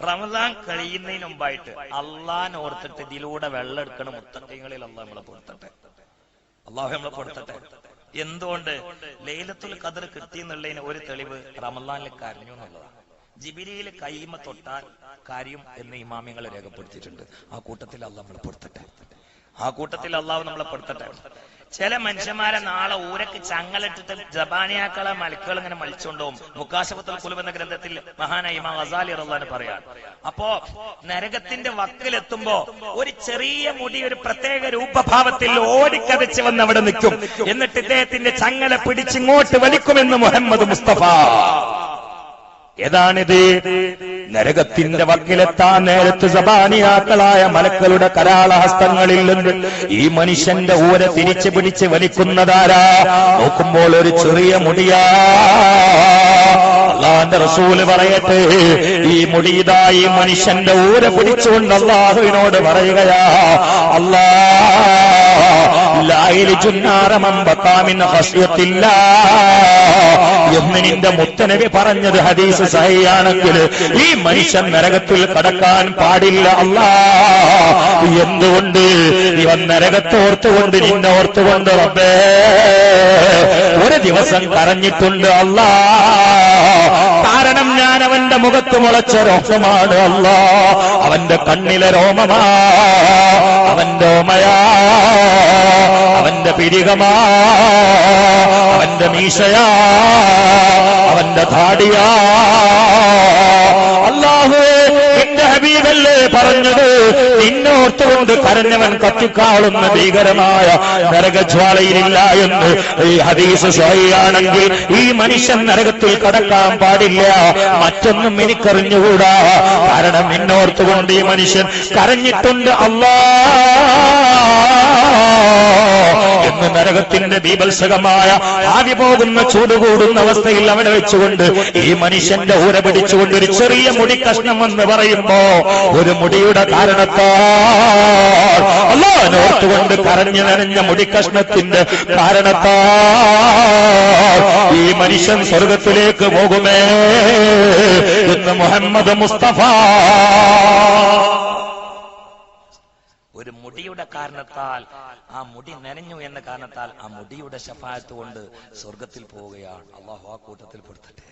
റമദാൻ കഴിയുന്നതിന് മുമ്പായിട്ട് അള്ളാൻ ഓർത്തിട്ട് ഇതിലൂടെ വെള്ളം എടുക്കണ മുത്തക്കൈകളിൽ അള്ളാഹ് നമ്മളെ പൊടുത്തട്ടെ അള്ളാഹു നമ്മളെ പൊടുത്തട്ടെ എന്തുകൊണ്ട്? ലൈലത്തുൽ കിട്ടി കിട്ടിയെന്നുള്ളതിന് ഒരു തെളിവ് റമദാനിൽ കരഞ്ഞു എന്നുള്ളതാണ്. ജിബിരിയിൽ കൈമ തൊട്ടാൽ കാര്യം എന്ന് ഇമാമിങ്ങൾ രേഖപ്പെടുത്തിയിട്ടുണ്ട്. ആ കൂട്ടത്തിൽ അള്ളാഹ് നമ്മളെ പൊടുത്തട്ടെ ആ കൂട്ടത്തിൽ അള്ളാഹു നമ്മളെ പെടുത്തട്ടെ ചില മനുഷ്യന്മാരെ നാളെ ഊരക്ക് ചങ്ങലിട്ടിട്ട് ജബാനിയാക്കളെ മലക്കുകൾ ഇങ്ങനെ മലിച്ചുകൊണ്ടുപോകും. മുക്കാശപത്തുൽ കുലുബ് എന്ന ഗ്രന്ഥത്തിൽ മഹാനായി ഇമാം ഗസാലി റഹ്ലാൻ പറയാൻ അപ്പോ നരകത്തിന്റെ വക്കിലെത്തുമ്പോ ഒരു ചെറിയ മുടി ഒരു പ്രത്യേക രൂപഭാവത്തിൽ ഓടിക്കതച്ച് വന്ന് അവിടെ നിൽക്കും. എന്നിട്ട് ഇദ്ദേഹത്തിന്റെ ചങ്ങല പിടിച്ചിങ്ങോട്ട് വലിക്കുമെന്ന് മുഹമ്മദ് മുസ്തഫ. ഏതാണിത്? നരകത്തിന്റെ വക്കിലെത്താൻ നേരത്ത് സബാനിയാക്കളായ മലക്കളുടെ കരാളഹസ്തങ്ങളിൽ നിന്ന് ഈ മനുഷ്യന്റെ ഊര തിരിച്ചു പിടിച്ച് വലിക്കുന്നതാരാ? നോക്കുമ്പോൾ ഒരു ചെറിയ മുടിയാ. അള്ളാന്റെ റസൂൽ പറയട്ടെ ഈ മുടിയിതാ ഈ മനുഷ്യന്റെ ഊര പിടിച്ചുകൊണ്ട് അള്ളാഹുവിനോട് പറയുകയാ അല്ലാ എന്ന് നിന്റെ മുത്തനബി പറഞ്ഞത് ഹദീസ് സഹിയാണെങ്കിൽ ഈ മനുഷ്യൻ നരകത്തിൽ കടക്കാൻ പാടില്ല അല്ല. എന്തുകൊണ്ട്? ഇവൻ നരകത്തോർത്തുകൊണ്ട് നിന്നെ ഓർത്തുകൊണ്ട് റബ്ബേ. ഒരു ദിവസം കരഞ്ഞിട്ടുണ്ട് അല്ല. കാരണം ഞാൻ അവന്റെ മുഖത്ത് മുളച്ച രോമമാണ് അല്ല. അവന്റെ കണ്ണിലെ രോമമാ. അവന്റെ ഓമയാ. അവന്റെ പിരികമാ. അവന്റെ മീശയാ. അവന്റെ ധാടിയാ പറഞ്ഞത്. നിന്നോർത്തുകൊണ്ട് കരഞ്ഞവൻ കത്തിക്കാളുന്ന ഭീകരമായ നരകജ്വാലയിലില്ല എന്ന് ഈ ഹദീസ് സ്വയാണെങ്കിൽ ഈ മനുഷ്യൻ നരകത്തിൽ കടക്കാൻ പാടില്ല. മറ്റൊന്നും എനിക്കറിഞ്ഞുകൂടാ. കാരണം നിന്നോർത്തുകൊണ്ട് ഈ മനുഷ്യൻ കരഞ്ഞിട്ടുണ്ട് അള്ളാ എന്ന് നരകത്തിന്റെ ബീഭത്സകമായ ആവി പോകുന്ന ചൂട് കൂടുന്ന അവസ്ഥയിൽ അവിടെ വെച്ചുകൊണ്ട് ഈ മനുഷ്യന്റെ ഊര പിടിച്ചുകൊണ്ട് ഒരു ചെറിയ മുടി കഷ്ണം എന്ന് പറയുമ്പോ ഒരു മുടിയുടെ കാരണത്താൽ. അല്ലാനോർത്തുകൊണ്ട് കരഞ്ഞു നനഞ്ഞ മുടി കഷ്ണത്തിന്റെ കാരണത്താൽ ഈ മനുഷ്യൻ സ്വർഗത്തിലേക്ക് പോകുമേ എന്ന് മുഹമ്മദ് മുസ്തഫ. ഒരു മുടിയുടെ കാരണത്താൽ ആ മുടി നനഞ്ഞു എന്ന കാരണത്താൽ ആ മുടിയുടെ ശഫായത്ത് കൊണ്ട് സ്വർഗത്തിൽ പോവുകയാണ്. അള്ളാഹു ആ കൂട്ടത്തിൽ പെടുത്തട്ടെ.